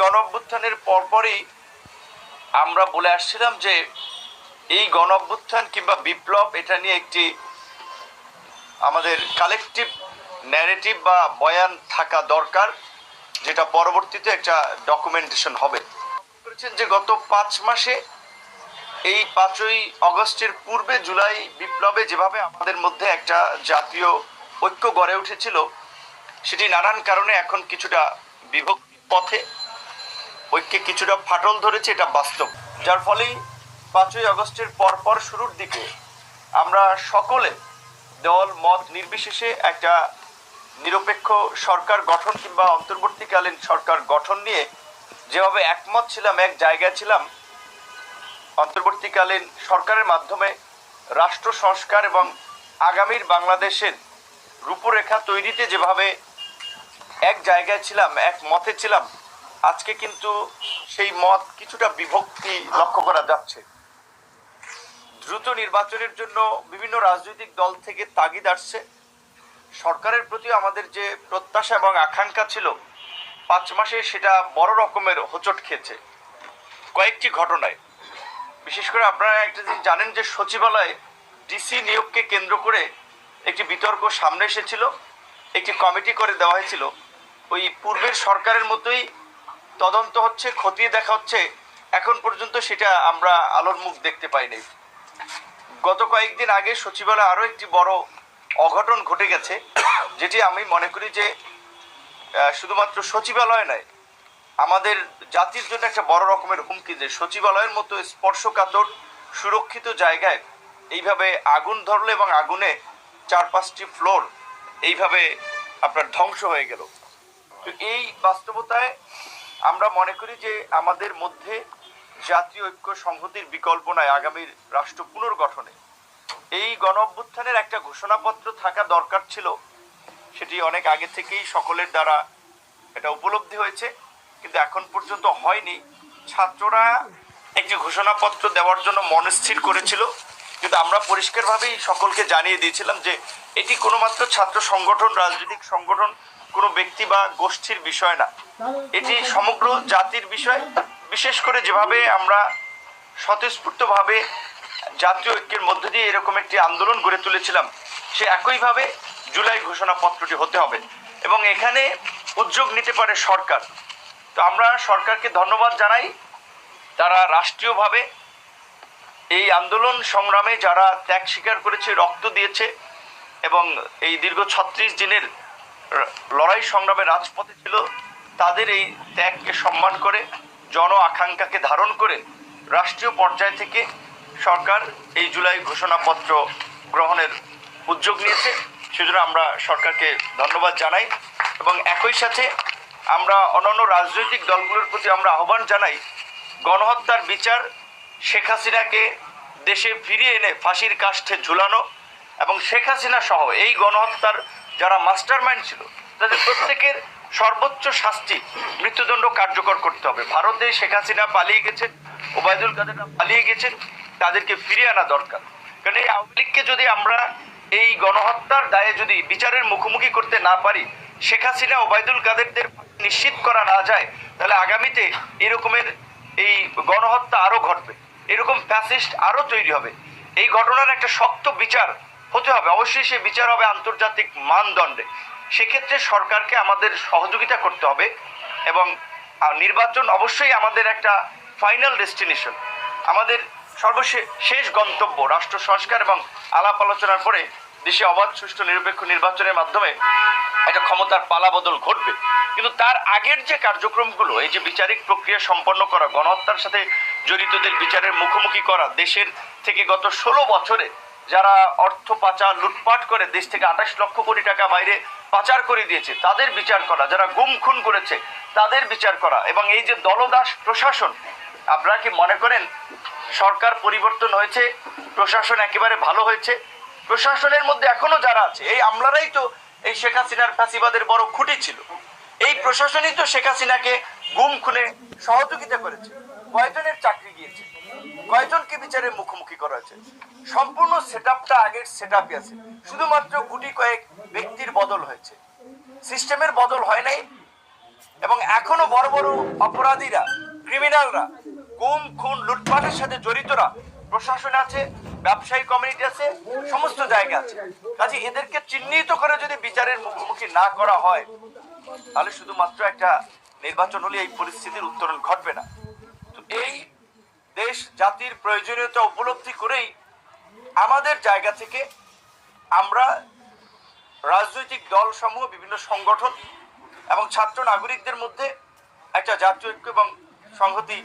গণ অভ্যুত্থানের পরপরই আমরা বলে আসছিলাম যে এই গণ অভ্যুত্থান কিংবা বিপ্লব এটা নিয়ে একটি আমাদের কালেকটিভ ন্যারেটিভ বা বয়ান থাকা দরকার, যেটা পরবর্তীতে একটা ডকুমেন্টেশন হবে। করেছেন যে গত পাঁচ মাসে, এই পাঁচই অগস্টের পূর্বে জুলাই বিপ্লবে যেভাবে আমাদের মধ্যে একটা জাতীয় ঐক্য গড়ে উঠেছিল, সেটি নানান কারণে এখন কিছুটা বিভক্তি পথে। ঐক্যে কিছুটা ফাটল ধরেছে এটা বাস্তব। যার ফলেই পাঁচই আগস্টের পরপর শুরুর দিকে আমরা সকলে দল, মত নির্বিশেষে একটা নিরপেক্ষ সরকার গঠন কিংবা অন্তর্বর্তীকালীন সরকার গঠন নিয়ে যেভাবে একমত ছিলাম, এক জায়গায় ছিলাম, অন্তর্বর্তীকালীন সরকারের মাধ্যমে রাষ্ট্র সংস্কার এবং আগামীর বাংলাদেশের রূপরেখা তৈরিতে যেভাবে এক জায়গায় ছিলাম, এক মতে ছিলাম আজকে কিন্তু সেই মত কিছুটা বিভক্তি লক্ষ্য করা যাচ্ছে। দ্রুত নির্বাচনের জন্য বিভিন্ন রাজনৈতিক দল থেকে তাগিদ আসছে। সরকারের প্রতি আমাদের যে প্রত্যাশা এবং আকাঙ্ক্ষা ছিল, পাঁচ মাসে সেটা বড় রকমের হোঁচট খেয়েছে। কয়েকটি ঘটনায়। বিশেষ করে আপনারা একটা জিনিস জানেন যে সচিবালয়ে ডিসি নিয়োগকে কেন্দ্র করে একটি বিতর্ক সামনে এসেছিল, একটি কমিটি করে দেওয়া হয়েছিল। ওই পূর্বের সরকারের মতোই তদন্ত হচ্ছে, খতিয়ে দেখা হচ্ছে। এখন পর্যন্ত সেটা আমরা আলোর মুখ দেখতে পাইনি গত কয়েকদিন আগে সচিবালয়ে আরও একটি বড় অঘটন ঘটে গেছে, যেটি আমি মনে করি যে শুধুমাত্র সচিবালয় নয়, আমাদের জাতির জন্য একটা বড় রকমের হুমকি যে, সচিবালয়ের মতো স্পর্শকাতর, সুরক্ষিত জায়গায় এইভাবে আগুন ধরলো এবং আগুনে চার পাঁচটি ফ্লোর এইভাবে আপনার ধ্বংস হয়ে গেল। তো এই বাস্তবতায় আমরা মনে করি যে আমাদের মধ্যে জাতীয় ঐক্য সংহতির বিকল্প নাই আগামীর রাষ্ট্র পুনর্গঠনে। এই গণ অভ্যুত্থানের একটা ঘোষণাপত্র থাকা দরকার ছিল, সেটি অনেক আগে থেকেই সকলের দ্বারা এটা উপলব্ধি হয়েছে, কিন্তু এখন পর্যন্ত হয়নি। ছাত্ররা একটি ঘোষণাপত্র দেওয়ার জন্য মনস্থির করেছিল, কিন্তু আমরা পরিষ্কারভাবেই সকলকে জানিয়ে দিয়েছিলাম যে এটি কোনো মাত্র ছাত্র সংগঠন, রাজনৈতিক সংগঠন, কোনো ব্যক্তি বা গোষ্ঠীর বিষয় না। এটি সমগ্র জাতির বিষয়, বিশেষ করে যেভাবে আমরা স্বতঃস্ফূর্তভাবে জাতীয় ঐক্যের মধ্য দিয়ে এরকম একটি আন্দোলন গড়ে তুলেছিলাম, সে একইভাবে জুলাই ঘোষণাপত্রটি হতে হবে এবং এখানে উদ্যোগ নিতে পারে সরকার। তো আমরা সরকারকে ধন্যবাদ জানাই। তারা রাষ্ট্রীয়ভাবে এই আন্দোলন সংগ্রামে যারা ত্যাগ স্বীকার করেছে, রক্ত দিয়েছে এবং এই দীর্ঘ ছত্রিশ দিনের লড়াই সংগ্রামে রাজপথে ছিল তাদের এই ত্যাগকে সম্মান করে, জন আকাঙ্ক্ষাকে ধারণ করে রাষ্ট্রীয় পর্যায় থেকে সরকার এই জুলাই ঘোষণাপত্র গ্রহণের উদ্যোগ নিয়েছে। সেজন্য আমরা সরকারকে ধন্যবাদ জানাই এবং একই সাথে আমরা অন্যান্য রাজনৈতিক দলগুলোর প্রতি আমরা আহ্বান জানাই, গণহত্যার বিচার শেখ হাসিনাকে দেশে ফিরিয়ে এনে ফাঁসির কাষ্ঠে ঝুলানো এবং শেখ হাসিনা সহ এই গণহত্যার যারা মাস্টার মাইন্ড ছিল, তাদের প্রত্যেকের সর্বোচ্চ শাস্তি মৃত্যুদণ্ড কার্যকর করতে হবে। ভারতে শেখ হাসিনা পালিয়ে গেছেন, ওবায়দুল কাদেররা পালিয়ে গেছেন, তাদেরকে ফিরিয়ে আনা দরকার। কারণ এই আওয়ামী লীগকে যদি আমরা এই গণহত্যার দায়ে যদি বিচারের মুখোমুখি করতে না পারি, শেখ হাসিনা, ওবায়দুল কাদেরদের নিশ্চিত করা না যায়, তাহলে আগামীতে এরকমের এই গণহত্যা আরও ঘটবে। এরকম ফ্যাসিস্ট আরও তৈরি হবে। এই ঘটনার একটা শক্ত বিচার হতে হবে। অবশ্যই সে বিচার হবে আন্তর্জাতিক মানদণ্ডে। সেক্ষেত্রে সরকারকে আমাদের সহযোগিতা করতে হবে এবং নির্বাচন অবশ্যই আমাদের একটা ফাইনাল ডেস্টিনেশন আমাদের সর্বশেষ শেষ গন্তব্য, রাষ্ট্র সংস্কার এবং আলাপ আলোচনার পরে দেশে অবাধ, সুষ্ঠু, নিরপেক্ষ নির্বাচনের মাধ্যমে একটা ক্ষমতার পালাবদল ঘটবে। কিন্তু তার আগের যে কার্যক্রমগুলো, এই যে বিচারিক প্রক্রিয়া সম্পন্ন করা, গণহত্যার সাথে জড়িতদের বিচারের মুখোমুখি করা, দেশের থেকে গত ষোলো বছরে যারা অর্থ পাচার, লুটপাট করে, দেশ থেকে আঠাশ লক্ষ কোটি টাকা বাইরে পাচার করে দিয়েছে, তাদের বিচার করা, যারা গুম খুন করেছে, তাদের বিচার করা। এবং এই যে দলদাস প্রশাসন, আপনারা কি মনে করেন সরকার পরিবর্তন হয়েছে, প্রশাসন একেবারে ভালো হয়েছে? প্রশাসনের মধ্যে এখনও যারা আছে, এই আমলারাই তো এই শেখ হাসিনার ফাঁসিবাদের বড় খুঁটি ছিল। এই প্রশাসনই তো শেখ হাসিনাকে গুম খুনে সহযোগিতা করেছে। কয়জনের চাকরি গিয়েছে? কয়জনকে বিচারের মুখোমুখি করা হয়েছে? সম্পূর্ণ সেট আপটা আগের সেট আপই আছে। শুধুমাত্র গুটি কয়েক ব্যক্তির বদল হয়েছে। সিস্টেমের বদল হয় নাই এবং এখনও বড় বড় অপরাধীরা ক্রিমিনালরা গুম, খুন, লুটপাটের সাথে জড়িতরা প্রশাসন আছে, ব্যবসায়ী কমিউনিটি আছে, সমস্ত জায়গা আছে। কাজে এদেরকে চিহ্নিত করে যদি বিচারের মুখোমুখি না করা হয়, তাহলে শুধুমাত্র একটা নির্বাচন হলে এই পরিস্থিতির উত্তরণ ঘটবে না। তো এই দেশ জাতির প্রয়োজনীয়তা উপলব্ধি করেই আমাদের জায়গা থেকে আমরা রাজনৈতিক দল সমূহ বিভিন্ন সংগঠন এবং ছাত্র নাগরিকদের মধ্যে একটা জাতীয় ঐক্য এবং সংহতি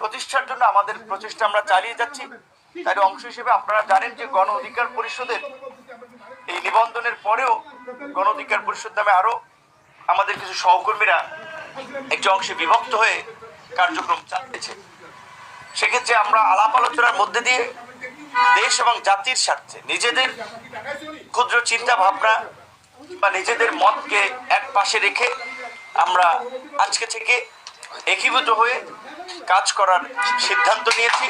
প্রতিষ্ঠার জন্য আমাদের প্রচেষ্টা আমরা চালিয়ে যাচ্ছি। তার অংশ হিসেবে আপনারা জানেন যে গণ অধিকার পরিষদের এই নিবন্ধনের পরেও গণ অধিকার পরিষদ নামে আরও আমাদের কিছু সহকর্মীরা একটি অংশে বিভক্ত হয়ে কার্যক্রম চালিয়েছে। সেক্ষেত্রে আমরা আলাপ আলোচনার মধ্যে দিয়ে দেশ এবং জাতির স্বার্থে নিজেদের ক্ষুদ্র চিন্তা ভাবনা বা নিজেদের মতকে এক পাশে রেখে আমরা আজকে থেকে একীভূত হয়ে কাজ করার সিদ্ধান্ত নিয়েছি।